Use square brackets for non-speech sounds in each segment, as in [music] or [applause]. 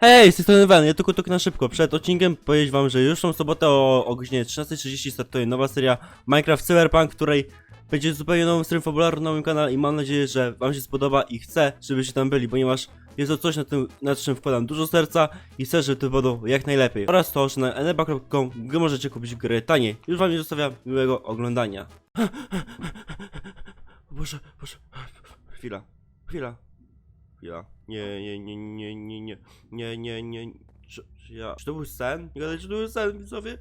Hej, z tej strony ja tylko tak na szybko. Przed odcinkiem powiedzieć wam, że już tą sobotę o, o godzinie 13.30 startuje nowa seria Minecraft Cyberpunk, której będzie zupełnie nową serią fabularną na moim kanale i mam nadzieję, że wam się spodoba i chcę, żebyście tam byli, ponieważ jest to coś, na, tym, na czym wkładam dużo serca i chcę, żeby to było jak najlepiej. Oraz to, że na eneba.com gdy możecie kupić gry taniej. Już wam nie zostawiam miłego oglądania. [gasps] Boże, Boże, chwila, chwila. Chwila. Nie, nie, nie, nie, nie, nie, nie, nie, nie. Czy, czy ja. Czy to był sen? Nie gadaj, czy to był sen, widzowie?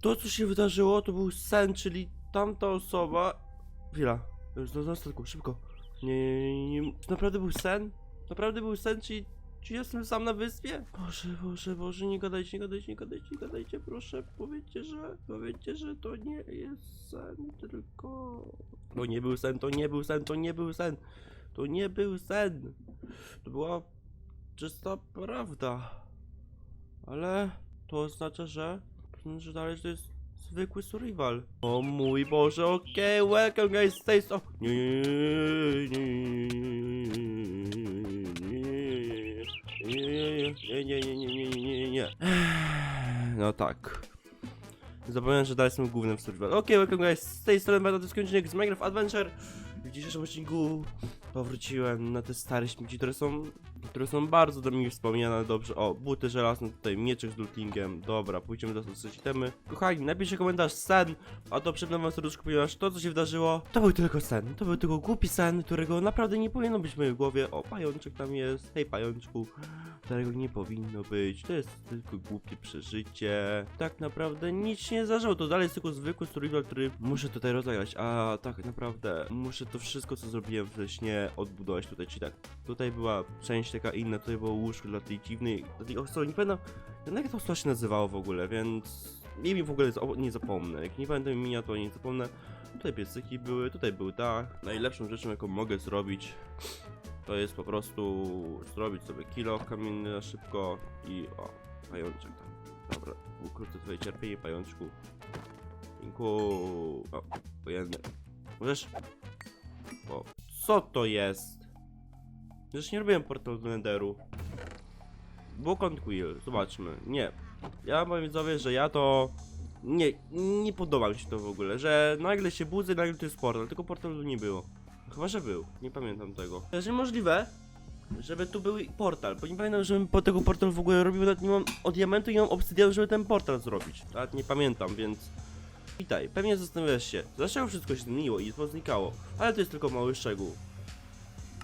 To, co się wydarzyło, to był sen, czyli tamta osoba. Chwila. Już do na statku, szybko. Nie, nie, nie, nie. Czy naprawdę był sen? Naprawdę był sen, czyli. Czy jestem sam na wyspie? Boże, Boże, Boże, nie gadajcie, nie gadajcie, nie gadajcie, nie gadajcie, proszę, powiedzcie, że, powiedzcie, że to nie jest sen, tylko... To nie był sen, to nie był sen, to nie był sen. To nie był sen. To była czysta prawda. Ale to oznacza, że, że dalej to jest zwykły survival. O mój Boże, okej, okay, welcome guys, stay so... Nie, nie, nie, nie, nie, nie, nie, nie. No tak. Zapomniałem, że dalej jestem głównym w survival. Okej, okay, welcome guys, z tej strony będę skończynek z Minecraft Adventure. Dzisiejszym odcinku powróciłem na te stare śmieci, które są, które są bardzo do mnie wspomniane dobrze. O, buty żelazne, tutaj mieczek z lootingiem. Dobra, pójdziemy do dostać temy. Kochani, napiszcie komentarz sen, a to przypnę wam serduszko, ponieważ to, co się wydarzyło, to był tylko sen. To był tylko głupi sen, którego naprawdę nie powinno być w mojej głowie. O, pajączek tam jest. Hej, pajączku. Którego nie powinno być. To jest tylko głupie przeżycie. Tak naprawdę nic się nie zdarzyło. To dalej jest tylko zwykły survival, który muszę tutaj rozegrać. A tak naprawdę muszę to wszystko, co zrobiłem we śnie, odbudować tutaj. Czyli tak, tutaj była część taka inna, tutaj było łóżko dla tej dziwnej, dla tej osoby. Nie pamiętam, jak to osoba się nazywało w ogóle, więc nie mi w ogóle nie zapomnę. Jak nie pamiętam imienia, to nie zapomnę. Tutaj piecyki były, tutaj był dach. Najlepszą rzeczą, jaką mogę zrobić, to jest po prostu zrobić sobie kilo kamienny szybko i o, pajączek tam. Dobra, ukrócę twoje cierpienie, pajączku. Dziękuję. O, wojenny. Możesz? O, co to jest? Przecież nie robiłem portal do Enderu. Book Quill, zobaczmy. Nie. Ja powiem że ja to... Nie, nie podoba mi się to w ogóle, że nagle się budzę nagle to jest portal, tylko portalu nie było. Chyba, że był, nie pamiętam tego. To jest niemożliwe, żeby tu był portal, bo nie pamiętam, żebym po tego portalu w ogóle robił, nawet nie mam o diamentu i mam obsydianu, żeby ten portal zrobić. Nawet nie pamiętam, więc... Witaj, pewnie zastanawiasz się, dlaczego wszystko się zmieniło i poznikało, ale to jest tylko mały szczegół.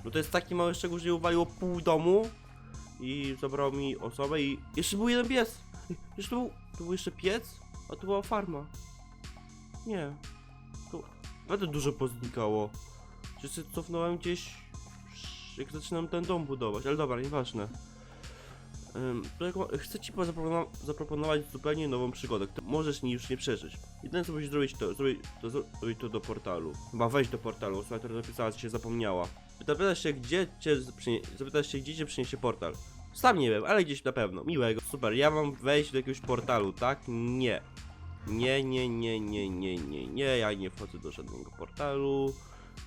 Bo to jest taki mały szczegół, że uwaliło pół domu i zabrało mi osobę i jeszcze był jeden pies. Jeszcze był, tu był jeszcze piec, a tu była farma. Nie. Tu naprawdę dużo poznikało. Czy się cofnąłem gdzieś, jak zaczynam ten dom budować, ale dobra, nieważne. To chcę ci zaproponowa- zaproponować zupełnie nową przygodę, którą możesz już nie przeżyć. Jedyne co musisz zrobić to, zrobić to, zro- zrobić to do portalu. Chyba wejść do portalu, osoba, która zapisała się zapomniała. Zapytasz się, gdzie cię. Zapytasz się, gdzie cię przyniesie portal. Sam nie wiem, ale gdzieś na pewno. Miłego. Super, ja mam wejść do jakiegoś portalu, tak? Nie. Nie, nie, nie, nie, nie, nie, nie, ja nie wchodzę do żadnego portalu.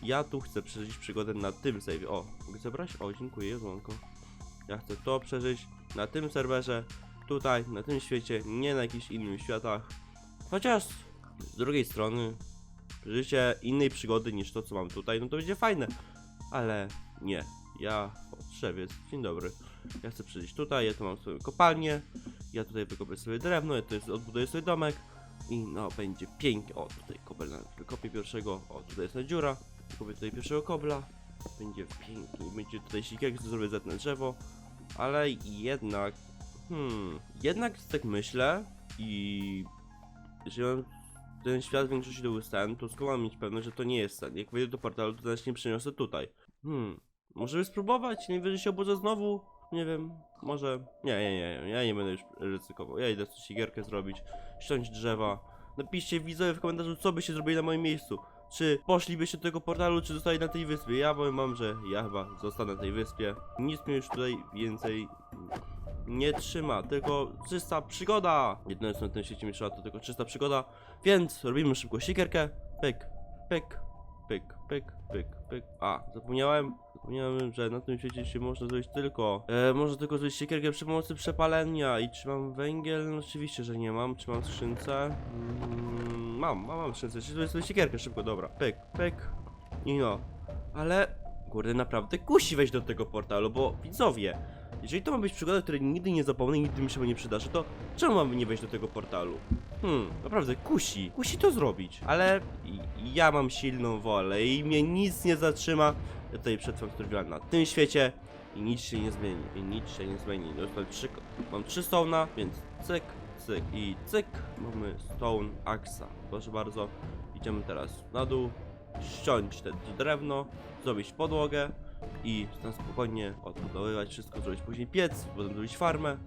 Ja tu chcę przeżyć przygodę na tym save. O, mogę zebrać? O, dziękuję, jedzonko. Ja chcę to przeżyć na tym serwerze, tutaj, na tym świecie, nie na jakichś innych światach. Chociaż z drugiej strony, przeżycie innej przygody niż to, co mam tutaj, no to będzie fajne. Ale nie, ja, o, drzewiec, dzień dobry. Ja chcę przeżyć tutaj, ja tu mam swoją kopalnię, ja tutaj wykopię sobie drewno, ja tutaj odbuduję sobie domek i no, będzie pięknie. O, tutaj kobel na wykopię pierwszego, o, tutaj jest na dziura, wykopię tutaj pierwszego kobla, będzie pięknie, będzie tutaj sikierek, zrobię zetnę drzewo, ale jednak, hmm, jednak tak myślę i że mam ten świat w większości był sen, to skąd mam mieć pewność, że to nie jest sen. Jak wejdę do portalu, to też nie przyniosę tutaj. Hmm, może by spróbować, że się obudzę znowu, nie wiem, może, nie, nie, nie, ja nie będę już ryzykował, ja idę coś gierkę zrobić, ściąć drzewa. Napiszcie widzowie w komentarzu, co byście zrobili na moim miejscu. Czy poszlibyście do tego portalu, czy zostali na tej wyspie? Ja powiem wam, że ja chyba zostanę na tej wyspie. Nic mnie już tutaj więcej nie trzyma, tylko czysta przygoda. Jedyne co na tym świecie mi to tylko czysta przygoda, więc robimy szybko siekierkę. Pyk, pyk, pyk, pyk, pyk, pyk. A, zapomniałem, Zapomniałem, że na tym świecie się można zrobić tylko... E, można tylko zrobić siekierkę przy pomocy przepalenia. I czy mam węgiel? No, oczywiście, że nie mam. Czy mam skrzynce? Mm, mam, mam, mam skrzynce. Czyli sobie siekierkę szybko, dobra. Pyk, pyk. I no. Ale... Kurde, naprawdę kusi wejść do tego portalu, bo widzowie... Jeżeli to ma być przygoda, której nigdy nie zapomnę i nigdy mi się nie przydarzy, to czemu mamy nie wejść do tego portalu? Hmm, naprawdę kusi. Kusi to zrobić. Ale ja mam silną wolę i mnie nic nie zatrzyma. Ja tutaj przetrwam tutorial na tym świecie i nic się nie zmieni. I nic się nie zmieni. No, tutaj trzy, mam trzy stona, więc cyk, cyk i cyk. Mamy stone axa. Proszę bardzo. Idziemy teraz na dół, ściąć te drewno, zrobić podłogę i na spokojnie odbudowywać wszystko, zrobić później piec, potem zrobić farmę.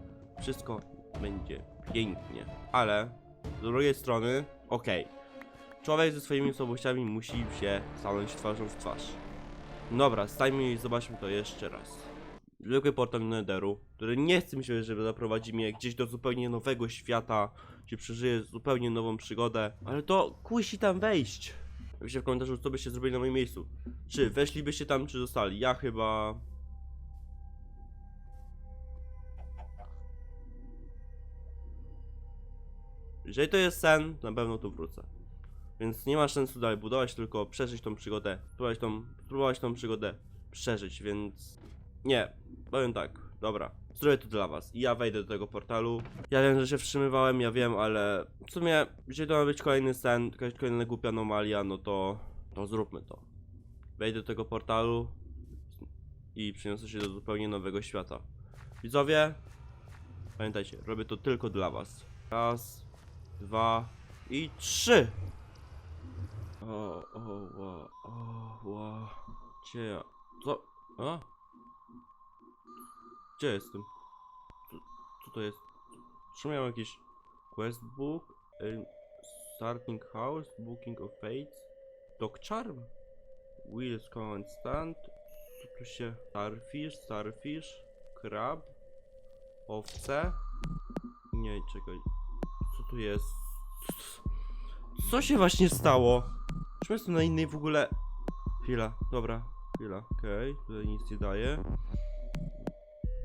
Wszystko będzie pięknie. Ale z drugiej strony, okej. Człowiek ze swoimi słabościami musi się stanąć twarzą w twarz. Dobra, stajmy i zobaczmy to jeszcze raz. Zwykły portal Netheru, który nie chce mi się, żeby zaprowadzi mnie gdzieś do zupełnie nowego świata, gdzie przeżyję zupełnie nową przygodę, ale to kusi tam wejść. Napiszcie w komentarzu, co byście zrobili na moim miejscu. Czy weszlibyście tam, czy zostali? Ja chyba... Jeżeli to jest sen, to na pewno tu wrócę. Więc nie ma sensu dalej budować, tylko przeżyć tą przygodę. Spróbować tą, tą przygodę przeżyć, więc... Nie, powiem tak, dobra. Zrobię to dla was i ja wejdę do tego portalu. Ja wiem, że się wstrzymywałem, ja wiem, ale w sumie, jeżeli to ma być kolejny sen, jakaś kolejna głupia anomalia, no to... To zróbmy to. Wejdę do tego portalu i przeniosę się do zupełnie nowego świata. Widzowie, pamiętajcie, robię to tylko dla was. Raz, dwa i trzy! O, o, ła, o, ła. Ja? Co? A? Gdzie jestem? Co, co to jest? Czy miałem jakiś questbook? Em, Starting house, booking of fates, dog charm, wheels constant, co tu się, starfish, starfish, crab, owce, nie, czekaj, co tu jest? Co się właśnie stało? Czy jestem na innej w ogóle? Chwila, dobra, chwila, okej, tutaj nic nie daje.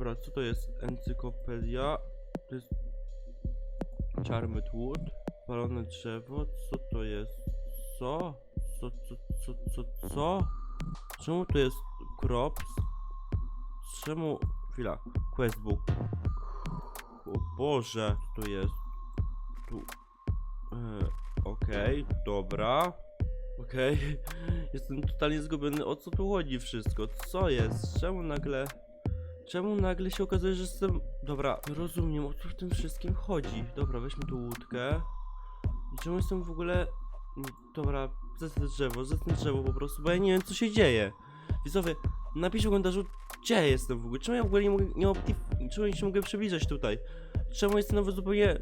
Dobra, co to jest? Encyklopedia. To jest... Charmed Wood. Palone drzewo. Co to jest? Co? Co, co, co, co, co? Czemu to jest crops? Czemu... Chwila. Questbook. O Boże, co to jest? Tu... E, Okej, dobra. Okej. [laughs] Jestem totalnie zgubiony. O co tu chodzi wszystko? Co jest? Czemu nagle... Czemu nagle się okazuje, że jestem... Dobra, rozumiem, o co w tym wszystkim chodzi. Dobra, weźmy tu łódkę. I czemu jestem w ogóle... Dobra, zetnę drzewo, zetnę drzewo po prostu, bo ja nie wiem, co się dzieje. Widzowie, napiszcie w komentarzu, gdzie jestem w ogóle. Czemu ja w ogóle nie mogę... Nie mogę czemu ja się mogę przybliżać tutaj? Czemu jestem w zupełnie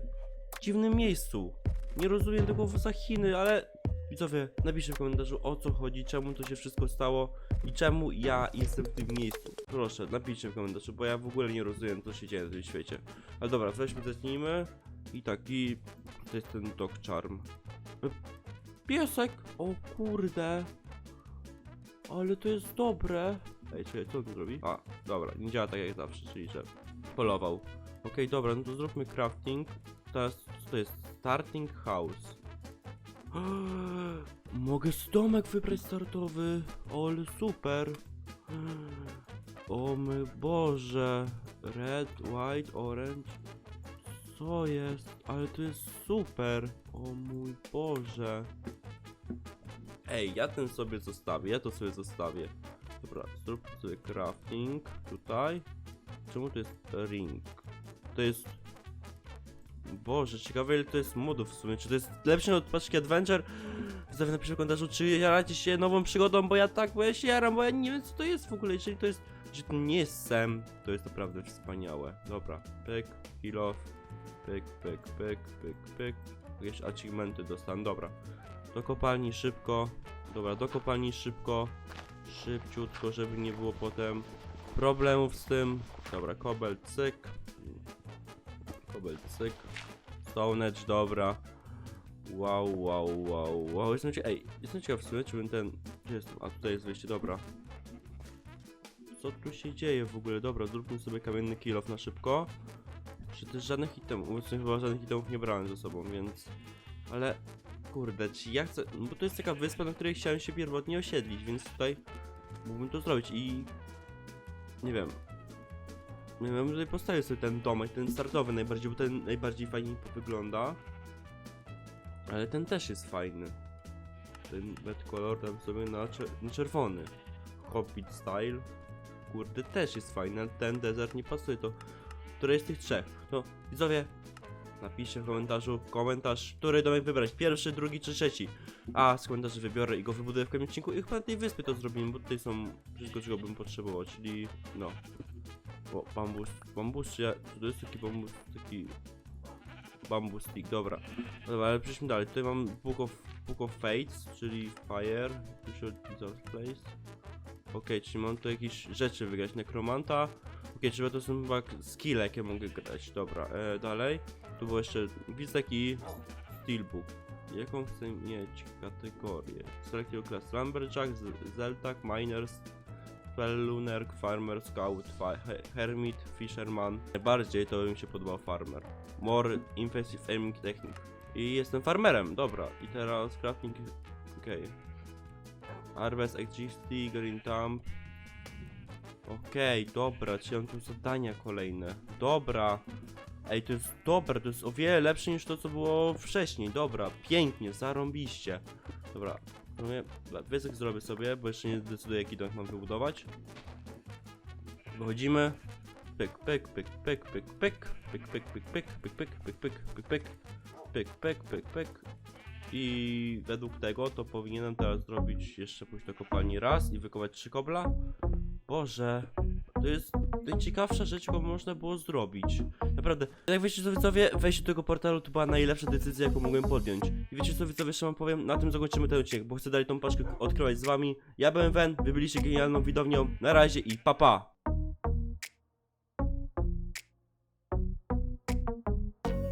dziwnym miejscu? Nie rozumiem tego za Chiny, ale... Widzowie, napiszcie w komentarzu o co chodzi, czemu to się wszystko stało i czemu ja jestem w tym miejscu. Proszę, napiszcie w komentarzu, bo ja w ogóle nie rozumiem co się dzieje na tym świecie. Ale dobra, weźmy, zacznijmy. I tak, i to jest ten dog charm. Piesek! O kurde! Ale to jest dobre! Ej, czekaj, co on zrobi? A, dobra, nie działa tak jak zawsze, czyli że polował. Okej, dobra, no to zróbmy crafting. Teraz, to jest? Starting house. [gasps] Mogę z domek wybrać startowy. Ale super. O mój Boże. Red, white, orange. Co jest? Ale to jest super. O mój Boże. Ej, ja ten sobie zostawię. Ja to sobie zostawię. Dobra, zrób sobie crafting. Tutaj. Czemu to jest ring? To jest Boże, ciekawe ile to jest modów w sumie. Czy to jest lepsze od paczki Adventure? Zostawię napiszę w komentarzu, czy jaracie się nową przygodą, bo ja tak, bo ja się jaram, bo ja nie wiem co to jest w ogóle. Jeżeli to jest, że to nie jest Sam, to jest naprawdę wspaniałe. Dobra, pyk, kill off, pyk, pyk, pyk, pyk, pyk. Jakieś achievementy dostanę, dobra. Do kopalni szybko, dobra, do kopalni szybko, szybciutko, żeby nie było potem problemów z tym. Dobra, kobel, cyk. Kobel, cyk. Stone Edge, dobra. Wow, wow, wow, wow. Jestem ciekaw, ej, jestem ciekaw w sumie, czy bym ten... Gdzie jestem? A tutaj jest wyjście, dobra. co tu się dzieje w ogóle? Dobra, zróbmy sobie kamienny kill off na szybko. Czy też żadnych itemów, obecnie chyba żadnych itemów nie brałem ze sobą, więc... Ale, kurde, czy ja chcę... No bo to jest taka wyspa, na której chciałem się pierwotnie osiedlić, więc tutaj mógłbym to zrobić i... Nie wiem. Nie wiem, tutaj postawię sobie ten domek, ten startowy najbardziej, bo ten najbardziej fajnie wygląda. Ale ten też jest fajny. Ten red color dam sobie na, czer- na czerwony. Hobbit style. Kurde, też jest fajny, ale ten desert nie pasuje, to... Który z tych trzech? To, widzowie, napiszcie w komentarzu, komentarz, który domek wybrać. Pierwszy, drugi czy trzeci. A, z komentarzy wybiorę i go wybuduję w kolejnym odcinku i chyba na tej wyspie to zrobimy, bo tutaj są wszystko, czego bym potrzebował, czyli, no... O, bambus, bambus, czy ja, to jest taki bambus, taki... Bambus stick, dobra. Dobra, ale przejdźmy dalej. Tutaj mam Book of, Book of Fates, czyli Fire, should dissolve place. Okej, czyli mam tu jakieś rzeczy wygrać. Nekromanta. Okej, czyli to są chyba skille, jakie mogę grać. Dobra, e, dalej. Tu było jeszcze Gwizdek i Steelbook. Jaką chcę mieć kategorię? Select class Lumberjack, Zeltak, Miners, Spelluner, Farmer, Scout, fa he Hermit, Fisherman. Najbardziej to mi się podobał Farmer. More Impressive Aiming Technique. I jestem farmerem, dobra. I teraz crafting... Okej. Harvest XGT, Green Thumb. Okej, dobra, czy ja mam tu zadania kolejne. Dobra. Ej, to jest dobre, to jest o wiele lepsze niż to, co było wcześniej. Dobra, pięknie, zarąbiście. Dobra, zrobię, wysek zrobię sobie, bo jeszcze nie decyduję, jaki domek mam wybudować. Wychodzimy. Pyk, pyk, pyk, pyk, pyk, pyk, pyk, pyk, pyk, pyk, pyk, pyk, pyk, pyk, pyk, pyk, pyk, pyk, pyk, pyk. I według tego to powinienem teraz zrobić jeszcze pójść do kopalni raz i wykopać trzy kobla. Boże, to jest najciekawsza rzecz, jaką można było zrobić. Naprawdę, jak wiecie co widzowie, wejście do tego portalu to była najlepsza decyzja, jaką mogłem podjąć. I wiecie co widzowie, jeszcze wam powiem, na tym zakończymy ten odcinek, bo chcę dalej tą paczkę odkrywać z wami. Ja byłem Wen, wy byliście genialną widownią, na razie i pa pa!